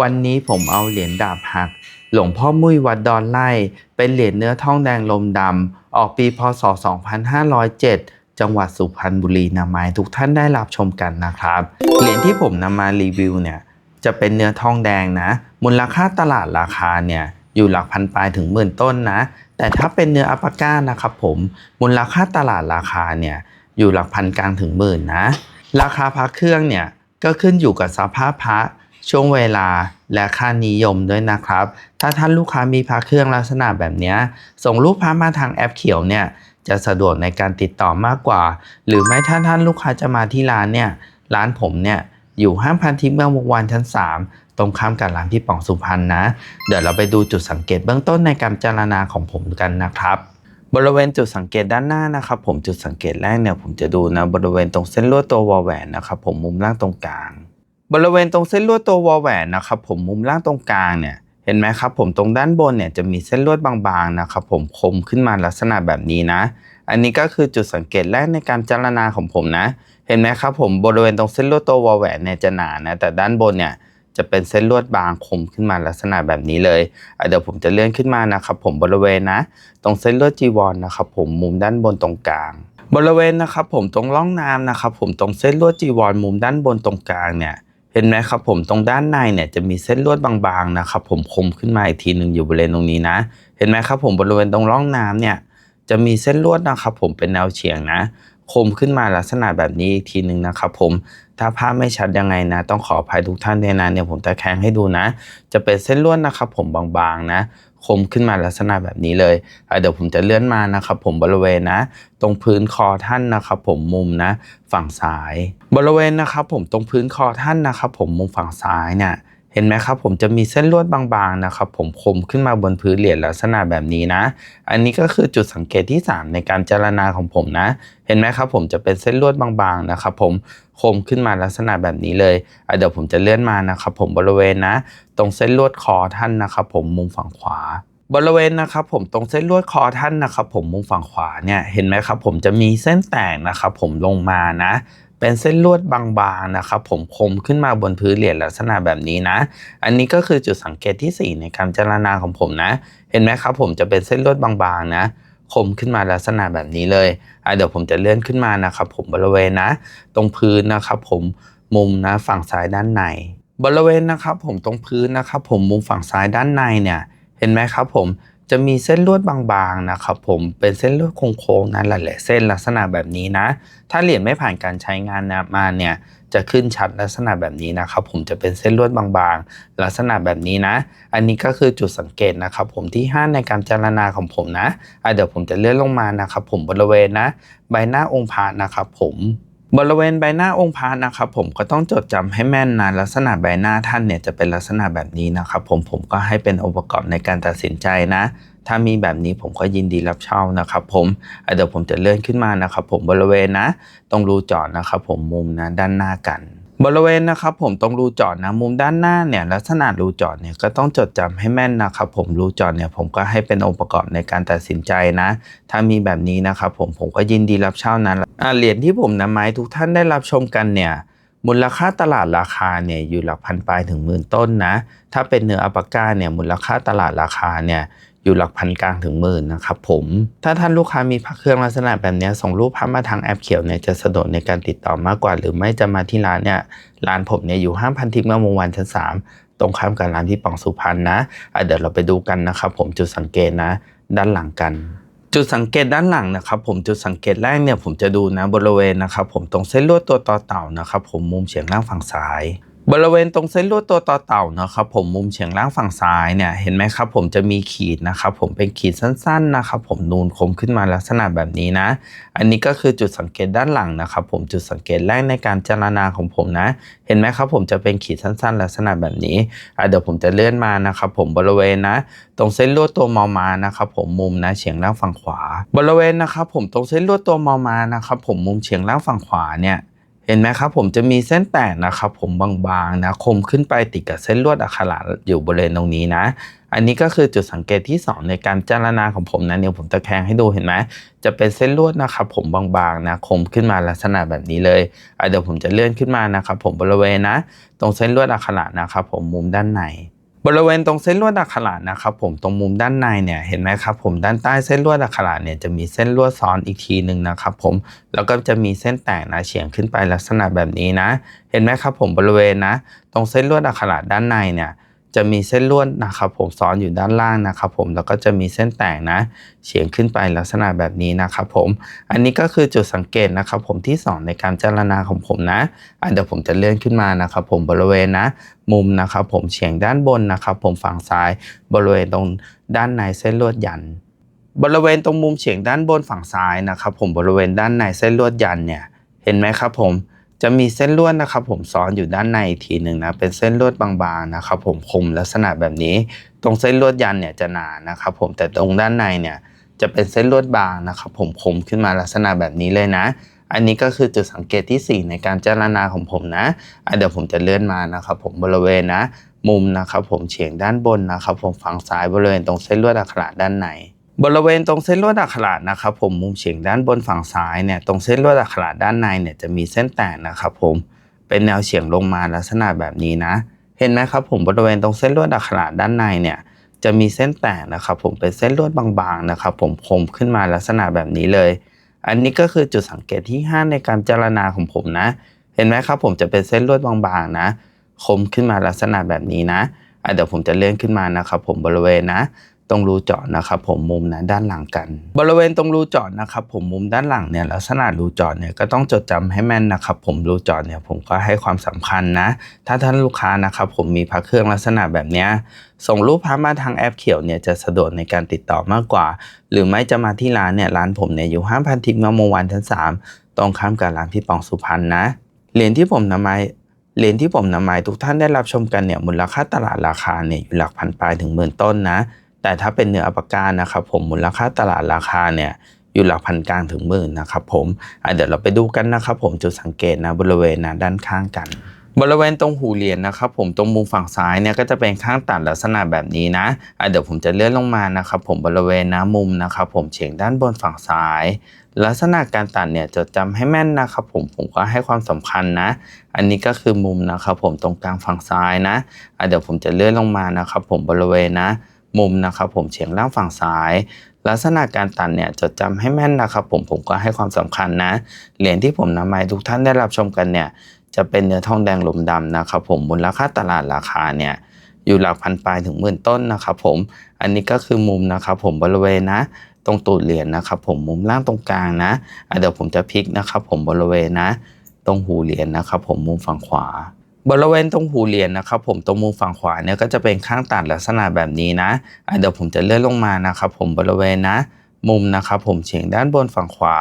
วันนี้ผมเอาเหรียญดาบหัก หลวงพ่อมุ้ยวัดดอนไล่ เป็นเหรียญเนื้อทองแดงลมดำ ออกปีพศ 2507 จังหวัดสุพรรณบุรีนำมาให้ทุกท่านได้รับชมกันนะครับ เหรียญที่ผมนำมารีวิวเนี่ย จะเป็นเนื้อทองแดงนะ มูลค่าตลาดราคาเนี่ยอยู่หลักพันปลายถึงหมื่นต้นนะ แต่ถ้าเป็นเนื้ออัปปาก้านะครับผม มูลค่าตลาดราคาเนี่ยอยู่หลักพันกลางถึงหมื่นนะ ราคาพระเครื่องเนี่ยก็ขึ้นอยู่กับสภาพพระ ช่วงเวลาและค่านิยมด้วยนะครับ ถ้าท่านลูกค้ามีพระเครื่องลักษณะแบบนี้ ส่งรูปพระมาทางแอปเขียวเนี่ยจะสะดวกในการติดต่อมากกว่า หรือไม่ถ้าท่านลูกค้าจะมาที่ร้านเนี่ยร้านผมเนี่ยอยู่ห้างพันทิพย์เมืองวงวานชั้น 3 ตรงข้ามกับร้านพี่ป๋องสุพรรณนะ เดี๋ยวเราไปดูจุดสังเกตเบื้องต้นในการจารณาของผมกันนะครับ บริเวณจุดสังเกตด้านหน้านะครับ ผมจุดสังเกตแรกเนี่ยผมจะดูนะบริเวณตรงเส้นลวดตัววอลแหวนนะครับผมมุมล่างตรงกลาง บริเวณตรงเส้นลวดตัววอลแหวนนะครับผมมุมล่างตรงกลางเนี่ยเห็นไหมครับผมตรงด้านบนเนี่ยจะมีเส้นลวดบางๆนะครับผมคมขึ้นมาลักษณะแบบนี้นะ อันนี้ก็คือจุดสังเกตแรกในการจารณาของผมนะ เห็นไหมครับผมบริเวณตรงเส้นลวดตัววอลแหวนเนี่ยจะหนานะแต่ด้านบนเนี่ยจะเป็นเส้นลวดบางคมขึ้นมาลักษณะแบบนี้เลยเดี๋ยวผมจะเลื่อนขึ้นมานะครับผมบริเวณนะ ตรงเส้นลวดจีวรนะครับผมมุมด้านบนตรงกลาง บริเวณนะครับผมตรงร่องน้ำนะครับผมตรงเส้นลวดจีวรมุมด้านบนตรงกลางเนี่ย เห็นไหมครับผมตรงด้านในเนี่ยจะมีเส้นลวดบางๆนะครับผมคมขึ้นมาอีกทีหนึ่งอยู่บริเวณตรงนี้นะ เห็นไหมครับผมบริเวณตรงร่องน้ำเนี่ยจะมีเส้นลวดนะครับผมเป็นแนวเฉียงนะ คมขึ้นมาลักษณะแบบนี้อีกทีหนึ่งนะครับผมถ้าภาพไม่ชัดยังไงนะ ต้องขออภัยทุกท่านด้วยนะเนี่ยผมตะแคงให้ดูนะ จะเป็นเส้นลวดนะครับผมบางๆนะ คมขึ้นมาลักษณะแบบนี้เลยเดี๋ยวผมจะเลื่อนมานะครับผมบริเวณนะ ตรงพื้นคอท่านนะครับผมมุมนะ ฝั่งซ้าย บริเวณนะครับผมตรงพื้นคอท่านนะครับผมมุมฝั่งซ้ายเนี่ย เห็นไหมครับผมจะมีเส้นลวดบางๆนะครับผมคมขึ้นมาบนพื้นเหรียญลักษณะแบบนี้นะ อันนี้ก็คือจุดสังเกตที่ 3 ในการจารณาของผมนะ เห็นไหมครับผมจะเป็นเส้นลวดบางๆนะครับผมคมขึ้นมาลักษณะแบบนี้เลยเดี๋ยวผมจะเลื่อนมานะครับผมบริเวณนะ ตรงเส้นลวดคอท่านนะครับผมมุมฝั่งขวาบริเวณนะครับผมตรงเส้นลวดคอท่านนะครับผมมุมฝั่งขวาเนี่ยเห็นไหมครับผมจะมีเส้นแตกนะครับผมลงมานะ เป็นเส้นลวดบางๆนะครับผมคมขึ้นมาบนพื้นเหรียญลักษณะแบบนี้นะ อันนี้ก็คือจุดสังเกตที่ 4 ในการจารณาของผมนะ เห็นไหมครับผมจะเป็นเส้นลวดบางๆนะคมขึ้นมาลักษณะแบบนี้เลยอะเดี๋ยวผมจะเลื่อนขึ้นมานะครับผมบริเวณนะ ตรงพื้นนะครับผมมุมนะฝั่งซ้ายด้านใน บริเวณนะครับผมตรงพื้นนะครับผมมุมฝั่งซ้ายด้านในเนี่ย เห็นไหมครับผม จะมีเส้นลวดบางๆนะครับผมเป็นเส้นลวดโค้งๆนะหลายๆเส้นลักษณะแบบนี้นะ ถ้าเหรียญไม่ผ่านการใช้งานนะมาเนี่ยจะขึ้นชัดลักษณะแบบนี้นะครับผมจะเป็นเส้นลวดบางๆ ลักษณะแบบนี้นะ อันนี้ก็คือจุดสังเกตนะครับผมที่ 5 ในการจารณาของผมนะะเดี๋ยวผมจะเลื่อนลงมานะครับผมบริเวณนะ ใบหน้าองค์พระนะครับผม บริเวณใบหน้าองค์พระนะครับผมก็ต้องจดจำให้แม่นนะลักษณะใบหน้าท่านเนี่ยจะเป็นลักษณะแบบนี้นะครับผมผมก็ให้เป็นองค์ประกอบในการตัดสินใจนะ ถ้ามีแบบนี้ผมก็ยินดีรับเช่านะครับผมเดี๋ยวผมจะเลื่อนขึ้นมานะครับผมบริเวณนะ ตรงรูจอดนะครับผมมุมนะด้านหน้ากัน บริเวณนะครับผมตรงรูจาะนะมุมด้านหน้าเนี่ยลักษณะรูจาะเนี่ยก็ต้องจดจำให้แม่นนะครับผมรูจาะเนี่ยผมก็ให้เป็นองค์ประกอบในการตัดสินใจนะ ถ้ามีแบบนี้นะครับผมผมก็ยินดีรับเช่านะอะเหรียญที่ผมนำมาให้ทุกท่านได้รับชมกันเนี่ยมูลค่าตลาดราคาเนี่ยอยู่หลักพันปลายถึงหมื่นต้นนะ ถ้าเป็นเนื้ออัปปาก้าเนี่ยมูลค่าตลาดราคาเนี่ย อยู่หลักพันกลางถึงหมื่นนะครับผม ถ้าท่านลูกค้ามีพระเครื่องลักษณะแบบนี้ส่งรูปพระมาทางแอปเขียวเนี่ยจะสะดวกในการติดต่อมากกว่า หรือไม่จะมาที่ร้านเนี่ยร้านผมเนี่ยอยู่ห้างพันทิพย์เมื่อวงวันชั้นสามตรงข้ามกับร้านที่ปองสุพรรณนะะเดี๋ยวเราไปดูกันนะครับผมจุดสังเกตนะ ด้านหลังกันจุดสังเกตด้านหลังนะครับผมจุดสังเกตแรกเนี่ยผมจะดูนะบริเวณนะครับผมตรงเส้นลวดตัวต่อเต่านะครับผมมุมเฉียงล่างฝั่งซ้าย บริเวณตรงเส้นลวดตัวต่อเต่านะครับผมมุมเฉียงล่างฝั่งซ้ายเนี่ยเห็นไหมครับผมจะมีขีดนะครับผมเป็นขีดสั้นๆนะครับผมนูนคมขึ้นมาลักษณะแบบนี้นะ อันนี้ก็คือจุดสังเกตด้านหลังนะครับผมจุดสังเกตแรกในการจารณาของผมนะ เห็นไหมครับผมจะเป็นขีดสั้นๆ ลักษณะแบบนี้เดี๋ยวผมจะเลื่อนมานะครับผมบริเวณนะ ตรงเส้นลวดตัวมอมานะครับผมมุมนะเฉียงล่างฝั่งขวา บริเวณนะครับผมตรงเส้นลวดตัวมอมานะครับผมมุมเฉียงล่างฝั่งขวาเนี่ย เห็นไหมครับผมจะมีเส้นแตกนะครับผมบางๆนะคมขึ้นไปติดกับเส้นลวดอักขระอยู่บริเวณตรงนี้นะ อันนี้ก็คือจุดสังเกตที่ 2 ในการจารณาของผมนะเดี๋ยวผมตะแคงให้ดูเห็นไหมจะเป็นเส้นลวดนะครับผมบางๆนะคมขึ้นมาลักษณะแบบนี้เลยเดี๋ยวผมจะเลื่อนขึ้นมานะครับผมบริเวณนะ ตรงเส้นลวดอักขระนะครับผมมุมด้านใน บริเวณตรงเส้นลวดอักขระนะครับผมตรงมุมด้านในเนี่ยเห็นไหมครับผมด้านใต้เส้นลวดอักขระเนี่ยจะมีเส้นลวดซ้อนอีกทีหนึ่งนะครับผมแล้วก็จะมีเส้นแตกนะเฉียงขึ้นไปลักษณะแบบนี้นะ เห็นไหมครับผมบริเวณนะ ตรงเส้นลวดอักขระด้านในเนี่ย จะมีเส้นลวดนะครับผมซ้อนอยู่ด้านล่างนะครับผมแล้วก็จะมีเส้นแตกนะเฉียงขึ้นไปลักษณะแบบนี้นะครับผม อันนี้ก็คือจุดสังเกตนะครับผมที่สอนในการจารณาของผมนะอะเดี๋ยวผมจะเลื่อนขึ้นมานะครับผมบริเวณนะ มุมนะครับผมเฉียงด้านบนนะครับผมฝั่งซ้ายบริเวณตรงด้านในเส้นลวดยัน บริเวณตรงมุมเฉียงด้านบนฝั่งซ้ายนะครับผมบริเวณด้านในเส้นลวดยันเนี่ยเห็นไหมครับผม จะมีเส้นลวดนะครับผมซ้อนอยู่ด้านในทีหนึ่งนะเป็นเส้นลวดบางๆนะครับผมคมลักษณะแบบนี้ ตรงเส้นลวดยันเนี่ยจะหนานะครับผมแต่ตรงด้านในเนี่ยจะเป็นเส้นลวดบางนะครับผมคมขึ้นมาลักษณะแบบนี้เลยนะ อันนี้ก็คือจุดสังเกตที่ 4 ในการเจรณาของผมนะะเดี๋ยวผมจะเลื่อนมานะครับผมบริเวณนะ มุมนะครับผมเฉียงด้านบนนะครับผมฝั่งซ้ายบริเวณตรงเส้นลวดอักขระด้านใน บริเวณตรงเส้นลวดอักขระนะครับผมมุมเฉียงด้านบนฝั่งซ้ายเนี่ยตรงเส้นลวดอักขระด้านในเนี่ยจะมีเส้นแตกนะครับผมเป็นแนวเฉียงลงมาลักษณะแบบนี้นะ เห็นไหมครับผมบริเวณตรงเส้นลวดอักขระด้านในเนี่ยจะมีเส้นแตกนะครับผมเป็นเส้นลวดบางๆนะครับผมคมขึ้นมาลักษณะแบบนี้เลย อันนี้ก็คือจุดสังเกตที่ 5 ในการเจรณาของผมนะ เห็นไหมครับผมจะเป็นเส้นลวดบางๆนะ คมขึ้นมาลักษณะแบบนี้นะอะเดี๋ยวผมจะเลื่อนขึ้นมานะครับผมบริเวณนะ ตรงรูเจาะนะครับผมมุมนะด้านหลังกัน บริเวณตรงรูเจาะนะครับผมมุมด้านหลังเนี่ยลักษณะรูเจาะเนี่ยก็ต้องจดจำให้แม่นนะครับผมรูเจาะเนี่ยผมก็ให้ความสำคัญนะ ถ้าท่านลูกค้านะครับผมมีพระเครื่องลักษณะแบบเนี้ยส่งรูปพระมาทางแอปเขียวเนี่ยจะสะดวกในการติดต่อมากกว่า หรือไม่จะมาที่ร้านเนี่ยร้านผมเนี่ยอยู่ห้างพันทิพย์มะมงวันชั้นสามตรงข้ามกับร้านพี่ปองสุพรรณนะเหรียญที่ผมนำมาเหรียญที่ผมนำมาทุกท่านได้รับชมกันเนี่ยมูลค่าตลาดราคาเนี่ยอยู่หลักพันปลายถึงหมื่นต้นนะ แต่ถ้าเป็นเนื้ออัปกานะครับผมมูลค่าตลาดราคาเนี่ยอยู่หลักพันกลางถึงหมื่นนะครับผมเดี๋ยวเราไปดูกันนะครับผมจุดสังเกตนะบริเวณนะด้านข้างกัน บริเวณตรงหูเหรียญนะครับผมตรงมุมฝั่งซ้ายเนี่ยก็จะเป็นข้างตัดลักษณะแบบนี้นะเดี๋ยวผมจะเลื่อนลงมานะครับผมบริเวณนะมุมนะครับผมเฉียงด้านบนฝั่งซ้ายลักษณะการตัดเนี่ยจดจำให้แม่นนะครับผมผมก็ให้ความสำคัญนะ อันนี้ก็คือมุมนะครับผมตรงกลางฝั่งซ้ายนะเดี๋ยวผมจะเลื่อนลงมานะครับผมบริเวณนะ มุมนะครับผมเฉียงล่างฝั่งซ้าย ลักษณะการตัดเนี่ยจดจำให้แม่นนะครับผมผมก็ให้ความสำคัญนะเหรียญที่ผมนำมาให้ทุกท่านได้รับชมกันเนี่ยจะเป็นเนื้อทองแดงหลมดำนะครับผมมูลค่าตลาดราคาเนี่ยอยู่หลักพันปลายถึงหมื่นต้นนะครับผมอันนี้ก็คือมุมนะครับผมบริเวณนะ ตรงตูดเหรียญนะครับผมมุมล่างตรงกลางนะเดี๋ยวผมจะพลิกนะครับผมบริเวณนะ ตรงหูเหรียญนะครับผมมุมฝั่งขวา บริเวณตรงหูเหรียญนะครับผมตรงมุมฝั่งขวาเนี่ยก็จะเป็นข้างตัดลักษณะแบบนี้นะะเดี๋ยวผมจะเลื่อนลงมานะครับผมบริเวณนะ มุมนะครับผมเฉียงด้านบนฝั่งขวา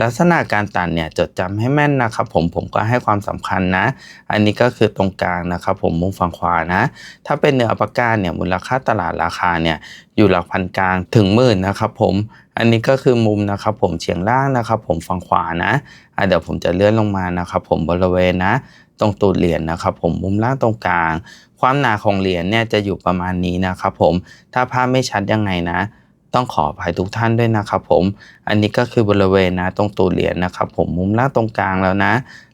ลักษณะการตัดเนี่ยจดจำให้แม่นนะครับผมผมก็ให้ความสำคัญนะ อันนี้ก็คือตรงกลางนะครับผมมุมฝั่งขวานะ ถ้าเป็นเนื้ออปะกาเนี่ยมูลค่าตลาดราคาเนี่ยอยู่หลักพันกลางถึงหมื่นนะครับผมอันนี้ก็คือมุมนะครับผมเฉียงล่างนะครับผมฝั่งขวานะะเดี๋ยวผมจะเลื่อนลงมานะครับผมบริเวณนะ ตรงตูดเหรียญนะครับผมมุมล่างตรงกลาง ความหนาของเหรียญเนี่ยจะอยู่ประมาณนี้นะครับผมถ้าภาพไม่ชัดยังไงนะ ต้องขออภัยทุกท่านด้วยนะครับผมอันนี้ก็คือบริเวณนะตรงตูดเหรียญนะครับผมมุมล่างตรงกลางแล้วนะ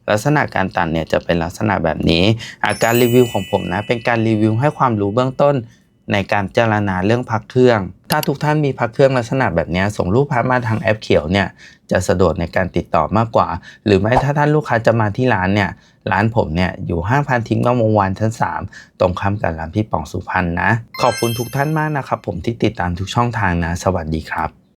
ลักษณะการตัดเนี่ยจะเป็นลักษณะแบบนี้อาการรีวิวของผมนะเป็นการรีวิวให้ความรู้เบื้องต้นในการเจรณาเรื่องพักเครื่อง ถ้าทุกท่านมีพักเครื่องลักษณะแบบนี้ส่งรูปพาร์ทมาทางแอปเขียวเนี่ยจะสะดวกในการติดต่อมากกว่า หรือไม่ถ้าท่านลูกค้าจะมาที่ร้านเนี่ย ร้านผมเนี่ยอยู่ห้างพันทิ้งก็มงวันชั้น 3 ตรงข้ามกับร้านพี่ป๋องสุพรรณนะ ขอบคุณทุกท่านมากนะครับผมที่ติดตามทุกช่องทางนะ สวัสดีครับ